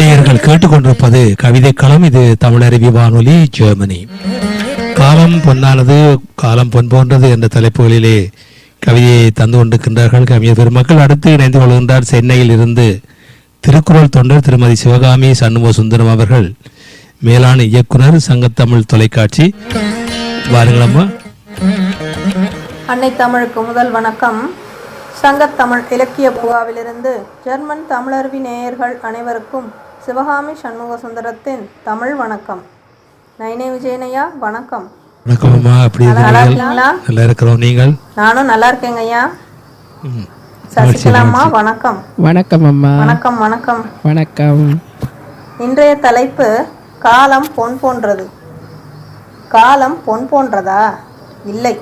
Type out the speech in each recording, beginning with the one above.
நேயர்கள் கேட்டுக்கொண்டிருப்பது கவிதைக்களம் இது தமிழருவி வானொலி ஜெர்மனி. காலம் பொன்னானது காலம் பொன் போன்றது என்ற தலைப்புகளிலே கவிதையை தந்து கொண்டிருக்கின்றார்கள் கவிஞர் பெருமக்கள். அடுத்து இணைந்து கொள்கின்றார் சென்னையில் இருந்து திருக்குறள் தொண்டர் திருமதி சிவகாமி சண்முக சுந்தரம் அவர்கள். மேலான இயக்குனர் சங்கத்தமிழ் தொலைக்காட்சி. வாருங்களம்மா அன்னை தமிழுக்கு முதல் வணக்கம். சங்கத்தமிழ் இலக்கிய புகாவிலிருந்து ஜெர்மன் தமிழருவி நேயர்கள் அனைவருக்கும் சிவகாமி சண்முக சுந்தரத்தின் தமிழ் வணக்கம். நைனே விஜயனையா வணக்கம். வணக்கம் அம்மா அப்படி நல்லா இருக்கீங்களா? நல்லா இருக்கிறோம் நீங்கள்? நானும் நல்லா இருக்கேங்க ஐயா. ம். சசிகலாம்மா வணக்கம் வணக்கம். அம்மா வணக்கம் வணக்கம். வணக்கம். இன்றைய தலைப்பு காலம் பொன் போன்றது. காலம் பொன் போன்றதா? இல்லை.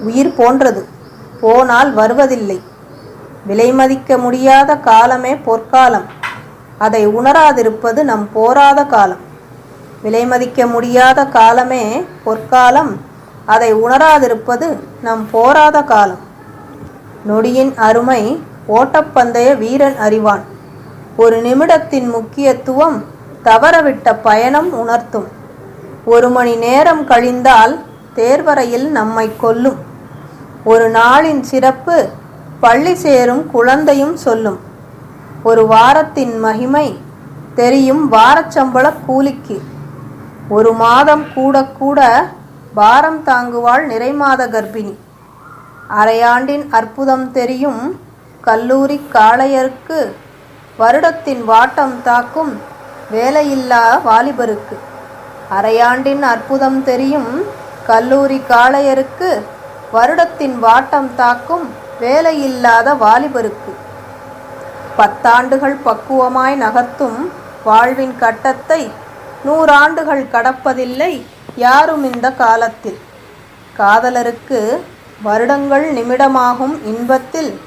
உயிர் போன்றது. போனால் வருவதில்லை. விலை மதிக்க முடியாத காலமே பொற்காலம். அதை உணராதிருப்பது நம் போராத காலம். விலை மதிக்க முடியாத காலமே பொற்காலம். அதை உணராதிருப்பது நம் போராத காலம். நொடியின் அருமை ஓட்டப்பந்தய வீரன் அறிவான். ஒரு நிமிடத்தின் முக்கியத்துவம் தவறவிட்ட பயணம் உணர்த்தும். ஒரு மணி நேரம் கழிந்தால் தேர்வரையில் நம்மை கொல்லும். ஒரு நாளின் சிறப்பு பள்ளி சேரும் குழந்தையும் சொல்லும். ஒரு வாரத்தின் மகிமை தெரியும் வாரச்சம்பள கூலிக்கு. ஒரு மாதம் கூட கூட பாரம் தாங்குவாள் நிறைமாத கர்ப்பிணி. அரையாண்டின் அற்புதம் தெரியும் கல்லூரி காளையருக்கு. வருடத்தின் வாட்டம் தாக்கும் வேலையில்லா வாலிபருக்கு. அரையாண்டின் அற்புதம் தெரியும் கல்லூரி காளையருக்கு. வருடத்தின் வாட்டம் தாக்கும் வேலையில்லாத வாலிபருக்கு. பத்தாண்டுகள் பக்குவமாய் நகர்த்தும் வாழ்வின் கட்டத்தை நூறாண்டுகள் கடப்பதில்லை யாரும் இந்த காலத்தில். காதலருக்கு வருடங்கள் நிமிடமாகும் இன்பத்தில்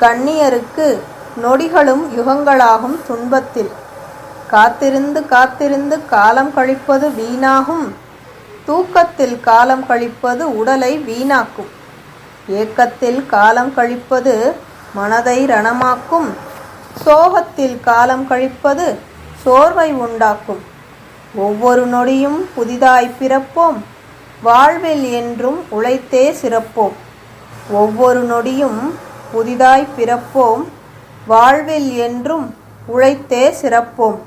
கண்ணியருக்கு நொடிகளும் யுகங்களாகும் துன்பத்தில். காத்திருந்து காத்திருந்து காலம் கழிப்பது வீணாகும். தூக்கத்தில் காலம் கழிப்பது உடலை வீணாக்கும். ஏக்கத்தில் காலம் கழிப்பது மனதை ரணமாக்கும். சோகத்தில் காலம் கழிப்பது சோர்வை உண்டாக்கும். ஒவ்வொரு நொடியும் புதிதாய் பிறப்போம். வாழ்வில் என்றும் உழைத்தே சிறப்போம். ஒவ்வொரு நொடியும் புதிதாய் பிறப்போம். வாழ்வில் என்றும் உழைத்தே சிறப்போம்.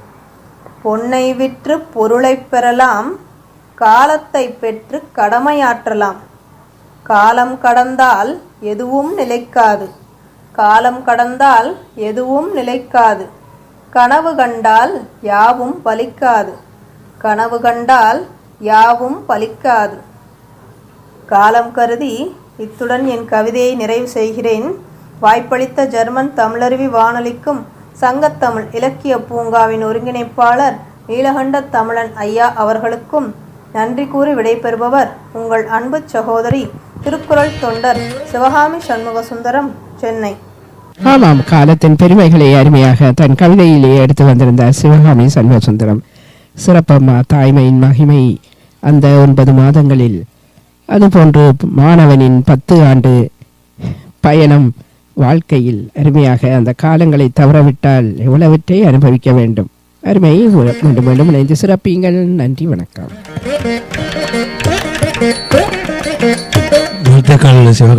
பொன்னை விற்று பொருளைப் பெறலாம். காலத்தை பெற்று கடமையாற்றலாம். காலம் கடந்தால் எதுவும் நிலைக்காது. காலம் கடந்தால் எதுவும் நிலைக்காது. கனவு கண்டால் யாவும் பலிக்காது. கனவு கண்டால் யாவும் பலிக்காது. காலம் கருதி இத்துடன் என் கவிதையை நிறைவு செய்கிறேன். வாய்ப்பளித்த ஜெர்மன் தமிழருவி வானொலிக்கும் சங்கத்தமிழ் இலக்கிய பூங்காவின் ஒருங்கிணைப்பாளர் நீலகண்ட தமிழன் ஐயா அவர்களுக்கும் நன்றி கூறி விடைபெறுபவர் உங்கள் அன்பு சகோதரி திருக்குறள் தொண்டர் சிவகாமி சண்முக சுந்தரம் சென்னை. ஆமாம் காலத்தின் பெருமைகளை அருமையாக தன் கவிதையிலேயே எடுத்து வந்திருந்தார் சிவகாமி சண்முகசுந்தரம். சிறப்பம்மா தாய்மையின் மகிமை அந்த ஒன்பது மாதங்களில். அதுபோன்று மாணவனின் பத்து ஆண்டு பயணம் வாழ்க்கையில் அருமையாக அந்த காலங்களை தவறவிட்டால் எவ்வளவற்றை அனுபவிக்க வேண்டும். அருமை மீண்டும் மீண்டும் இணைந்து சிறப்பீங்கள். நன்றி வணக்கம். ってくるんですよ。